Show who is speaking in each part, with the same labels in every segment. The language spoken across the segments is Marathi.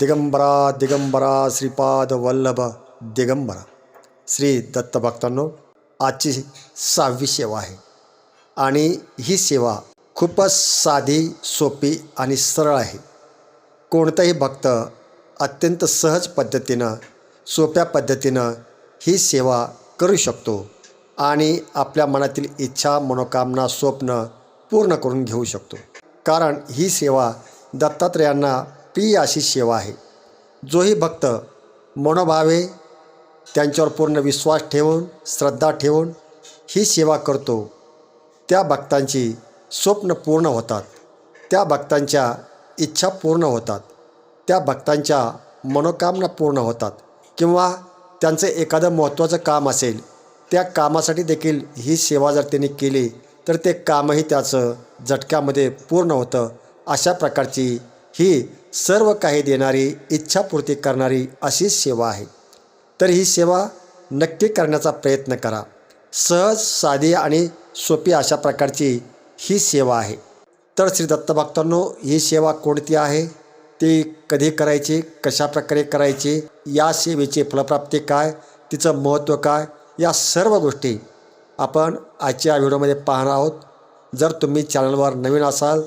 Speaker 1: दिगंबरा दिगंबरा श्रीपाद वल्लभ दिगंबरा। श्री दत्तभक्तांनो आजची सहावी सेवा आहे. आणि ही सेवा खूपच साधी सोपी आणि सरळ आहे. कोणताही भक्त अत्यंत सहज पद्धतीनं सोप्या पद्धतीनं ही सेवा करू शकतो आणि आपल्या मनातील इच्छा मनोकामना स्वप्न पूर्ण करून घेऊ शकतो. कारण ही सेवा दत्तात्रेयांना ती अशी सेवा आहे. जोही भक्त मनोभावे त्यांच्यावर पूर्ण विश्वास ठेवून श्रद्धा ठेवून ही सेवा करतो. त्या भक्तांची स्वप्न पूर्ण होतात. त्या भक्तांच्या इच्छा पूर्ण होतात. त्या भक्तांच्या मनोकामना पूर्ण होतात. किंवा त्यांचं एखादं महत्त्वाचं काम असेल त्या कामासाठी देखील ही सेवा जर त्यांनी केली तर ते कामही त्याचं झटक्यामध्ये पूर्ण होतं अशा प्रकारची ही सर्व काही देणारी इच्छापूर्ती करणारी अशी सेवा आहे. तर ही सेवा नक्की करण्याचा प्रयत्न करा. सहज साधी आणि सोपी अशा प्रकारची ही सेवा आहे. तर श्री दत्तभक्तांनो ही सेवा कोणती आहे? ती कधी करायची? कशा प्रकारे करायची? या सेवेची फलप्राप्ती काय? तिचं महत्त्व काय? या सर्व गोष्टी आपण आजच्या व्हिडिओमध्ये पाहणार आहोत. जर तुम्ही चॅनलवर नवीन असाल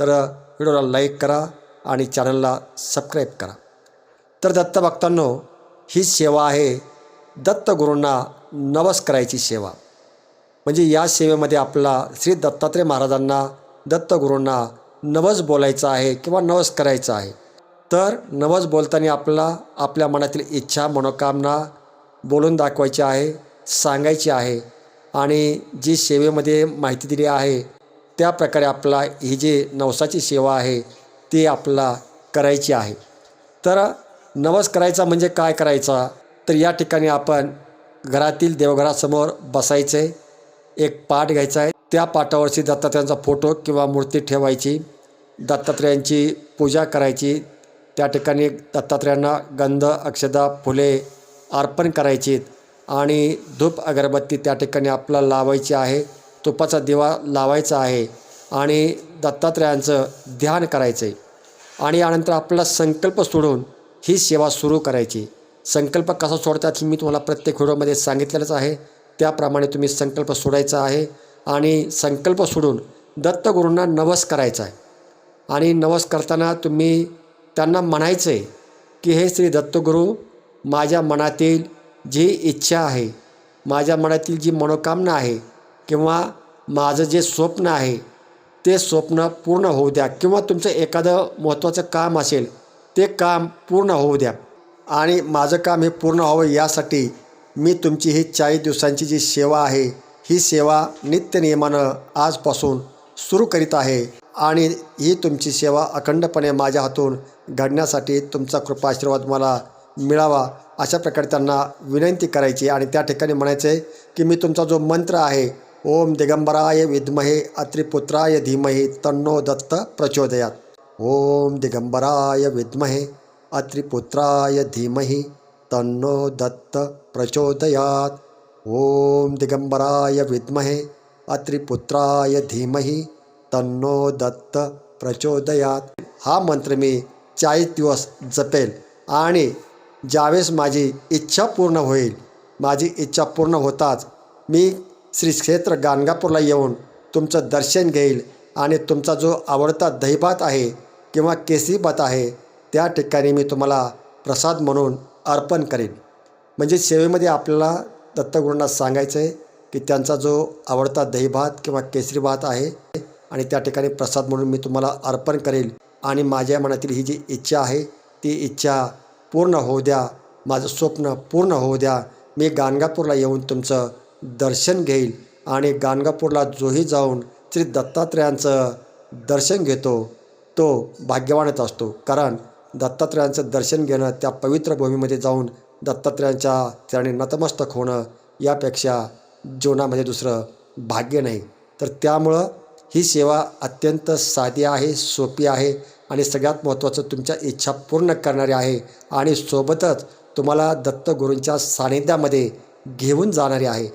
Speaker 1: तर व्हिडिओला लाईक करा आणि चॅनलला सबस्क्राईब करा. तर दत्तभक्तांनो ही सेवा आहे दत्तगुरूंना नवस करायची सेवा. म्हणजे या सेवेमध्ये आपला श्री दत्तात्रय महाराजांना दत्तगुरूंना नवस बोलायचं आहे किंवा नवस करायचं आहे. तर नवस बोलताना आपला आपल्या मनातील इच्छा मनोकामना बोलून दाखवायची आहे सांगायची आहे आणि जी सेवेमध्ये माहिती दिली आहे त्या प्रकारे आपला ही जी नवसाची सेवा आहे ती आपला करायची आहे. तर नवस करायचा म्हणजे काय करायचा? तर या ठिकाणी आपण घरातील देवघरासमोर बसायचे एक पाठ घ्यायचा आहे. त्या पाठावरची दत्तात्रयांचा फोटो किंवा मूर्ती ठेवायची दत्तात्रेयांची पूजा करायची त्या ठिकाणी दत्तात्रेयांना गंध अक्षदा फुले अर्पण करायची आणि धूप अगरबत्ती त्या ठिकाणी आपल्याला लावायची आहे. तुपाचा दिवा लावायचा आहे आणि दत्तात्रयांचं ध्यान करायचं आहे आणि यानंतर आपला संकल्प सोडून ही सेवा सुरू करायची. संकल्प कसा सोडतात ही मी तुम्हाला प्रत्येक व्हिडिओमध्ये सांगितलेलंच आहे. त्याप्रमाणे तुम्ही संकल्प सोडायचा आहे आणि संकल्प सोडून दत्तगुरूंना नवस करायचा आहे. आणि नवस करताना तुम्ही त्यांना म्हणायचं आहे की हे श्री दत्तगुरू माझ्या मनातील जी इच्छा आहे माझ्या मनातील जी मनोकामना आहे किंवा माझं जे स्वप्न आहे ते स्वप्न पूर्ण होऊ द्या. किंवा तुमचं एखादं महत्त्वाचं काम असेल ते काम पूर्ण होऊ द्या. आणि माझं काम हे पूर्ण व्हावं यासाठी मी तुमची ही चाळीस दिवसांची जी सेवा आहे ही सेवा नित्यनियमानं आजपासून सुरू करीत आहे. आणि ही तुमची सेवा अखंडपणे माझ्या हातून घडण्यासाठी तुमचा कृपा आशीर्वाद मला मिळावा अशा प्रकारे त्यांना विनंती करायची. आणि त्या ठिकाणी म्हणायचं आहे की मी तुमचा जो मंत्र आहे ओम दिगंबराय विद्महे अत्रिपुत्राय धीमहि तन्नो दत्त प्रचोदयात। ओम दिगंबराय विद्महे अत्रिपुत्राय धीमहि तन्नो दत्त प्रचोदयात। ओम दिगंबराय विद्महे अत्रिपुत्राय धीमहि तन्नो दत्त प्रचोदयात। हा मंत्र मी चाळीस दिवस जपेल आणि ज्यावेळेस माझी इच्छा पूर्ण होईल माझी इच्छा पूर्ण होताच मी श्री क्षेत्र गाणगापूरला येऊन तुमचं दर्शन घेईल आणि तुमचा जो आवडता दहीभात आहे किंवा केसरी भात आहे त्या ठिकाणी मी तुम्हाला प्रसाद म्हणून अर्पण करेन. म्हणजे सेवेमध्ये आपल्याला दत्तगुरूंना सांगायचं आहे की त्यांचा जो आवडता दहीभात किंवा केसरी भात आहे आणि त्या ठिकाणी प्रसाद म्हणून मी तुम्हाला अर्पण करेल आणि माझ्या मनातील ही जी इच्छा आहे ती इच्छा पूर्ण होऊ द्या. माझं स्वप्न पूर्ण होऊ द्या. मी गाणगापूरला येऊन तुमचं दर्शन घेईल आणि गाणगापूरला जोही जाऊन श्री दत्तात्रयांचं दर्शन घेतो. तो भाग्यवानच असतो. कारण दत्तात्रयांचं दर्शन घेणं त्या पवित्र भूमीमध्ये जाऊन दत्तात्रयांच्या त्याने नतमस्तक होणं यापेक्षा जीवनामध्ये दुसरं भाग्य नाही. तर त्यामुळं ही सेवा अत्यंत साधी आहे सोपी आहे आणि सगळ्यात महत्त्वाचं तुमच्या इच्छा पूर्ण करणारी आहे आणि सोबतच तुम्हाला दत्तगुरूंच्या सानिध्यामध्ये घेऊन जाणारी आहे.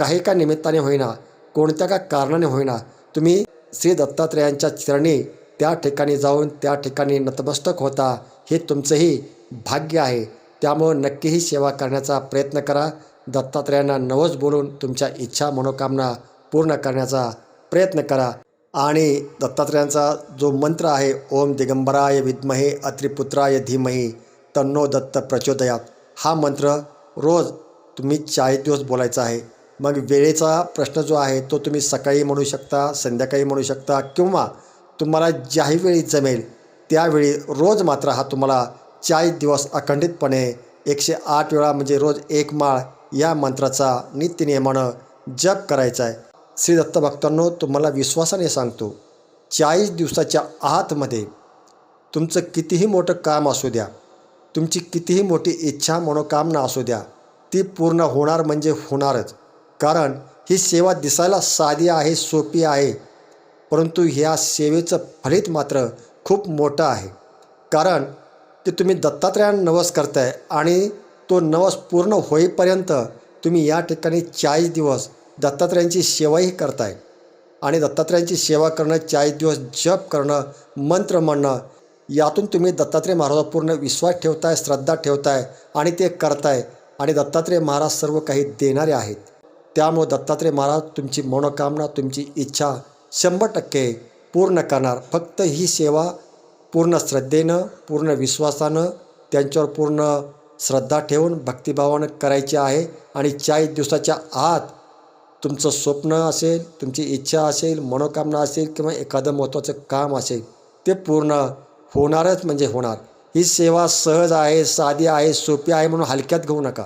Speaker 1: काही का निमित्ताने होईना कोणत्या का कारणाने होईना तुम्ही श्री दत्तात्रयांच्या चरणी त्या ठिकाणी जाऊन त्या ठिकाणी नतमस्तक होता हे तुमचंही भाग्य आहे. त्यामुळं नक्कीही सेवा करण्याचा प्रयत्न करा. दत्तात्रयांना नवस बोलून तुमच्या इच्छा मनोकामना पूर्ण करण्याचा प्रयत्न करा. आणि दत्तात्रयांचा जो मंत्र आहे ओम दिगंबराय विद्महे अत्रिपुत्राय धीमही तन्नो दत्त प्रचोदयात. हा मंत्र रोज तुम्ही चाळीस दिवस बोलायचा आहे. मग वेळेचा प्रश्न जो आहे तो तुम्ही सकाळी म्हणू शकता संध्याकाळी म्हणू शकता किंवा तुम्हाला ज्याही वेळी जमेल त्यावेळी रोज मात्र हा तुम्हाला चाळीस दिवस अखंडितपणे एकशे आठ वेळा म्हणजे रोज एक माळ या मंत्राचा नित्यनियमानं जप करायचा आहे. श्री दत्त भक्तांनो तुम्हाला विश्वासाने सांगतो चाळीस दिवसाच्या आतमध्ये तुमचं कितीही मोठं काम असू द्या तुमची कितीही मोठी इच्छा मनोकामना असू द्या ती पूर्ण होणार म्हणजे होणारच. कारण ही सेवा दिसायला साधी आहे सोपी आहे. परंतु ह्या सेवेचं फलित मात्र खूप मोठं आहे. कारण ते तुम्ही दत्तात्रयानं नवस करताय आणि तो नवस पूर्ण होईपर्यंत तुम्ही या ठिकाणी चाळीस दिवस दत्तात्रयांची सेवाही करताय. आणि दत्तात्रयांची सेवा करणं चाळीस दिवस जप करणं मंत्र म्हणणं यातून तुम्ही दत्तात्रय महाराजावर पूर्ण विश्वास ठेवताय श्रद्धा ठेवताय आणि ते करताय. आणि दत्तात्रय महाराज सर्व काही देणारे आहेत. त्यामुळं दत्तात्रय महाराज तुमची मनोकामना तुमची इच्छा शंभर टक्के पूर्ण करणार. फक्त ही सेवा पूर्ण श्रद्धेनं पूर्ण विश्वासानं त्यांच्यावर पूर्ण श्रद्धा ठेवून भक्तिभावानं करायची आहे. आणि चाळीस दिवसाच्या आत तुमचं स्वप्न असेल तुमची इच्छा असेल मनोकामना असेल किंवा एखादं महत्त्वाचं काम असेल ते पूर्ण होणारच म्हणजे होणार. ही सेवा सहज आहे साधी आहे सोपी आहे म्हणून हलक्यात घेऊ नका.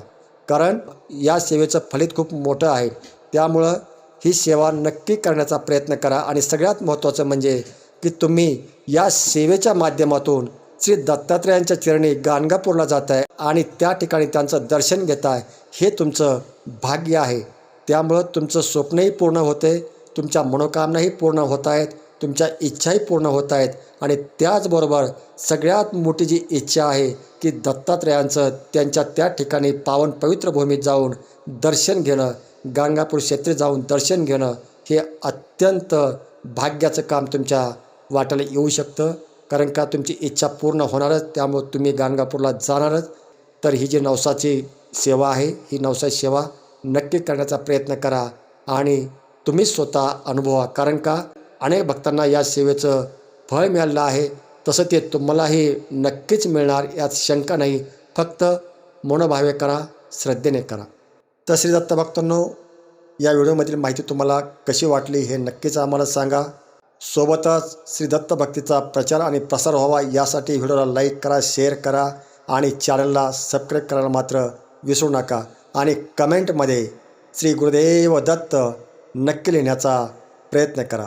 Speaker 1: कारण या सेवेचं फलित खूप मोठं आहे. त्यामुळं ही सेवा नक्की करण्याचा प्रयत्न करा आणि सगळ्यात महत्त्वाचं म्हणजे की तुम्ही या सेवेच्या माध्यमातून श्री दत्तात्रयांच्या चरणी गाणगापूरला जात आहे आणि त्या ठिकाणी त्यांचं दर्शन घेत आहे. हे तुमचं भाग्य आहे. त्यामुळं तुमचं स्वप्नही पूर्ण होते तुमच्या मनोकामनाही पूर्ण होत आहेत तुमच्या इच्छाही पूर्ण होत आहेत. आणि त्याचबरोबर सगळ्यात मोठी जी इच्छा आहे की दत्तात्रयांचं त्यांच्या त्या ठिकाणी पावन पवित्र भूमीत जाऊन दर्शन घेणं गाणगापूर क्षेत्री जाऊन दर्शन घेणं हे अत्यंत भाग्याचं काम तुमच्या वाट्याला येऊ शकतं. कारण का तुमची इच्छा पूर्ण होणारच त्यामुळे तुम्ही गाणगापूरला जाणारच. तर ही जी नवसाची सेवा आहे ही नवसाची सेवा नक्की करण्याचा प्रयत्न करा. आणि तुम्ही स्वतः अनुभवा. कारण का? अनेक भक्तांना या सेवेचं फळ मिळालेलं आहे. तसं ते तुम्हालाही नक्कीच मिळणार यात शंका नाही. फक्त मनोभावे करा श्रद्धेने करा. तर श्री दत्त भक्तांनो या व्हिडिओमधील माहिती तुम्हाला कशी वाटली हे नक्कीच आम्हाला सांगा. सोबतच श्री दत्त भक्तीचा प्रचार आणि प्रसार व्हावा यासाठी व्हिडिओला लाईक करा शेअर करा आणि चॅनलला सबस्क्राईब करायला मात्र विसरू नका. आणि कमेंटमध्ये श्री गुरुदेव दत्त नक्की लिहिण्याचा प्रयत्न करा.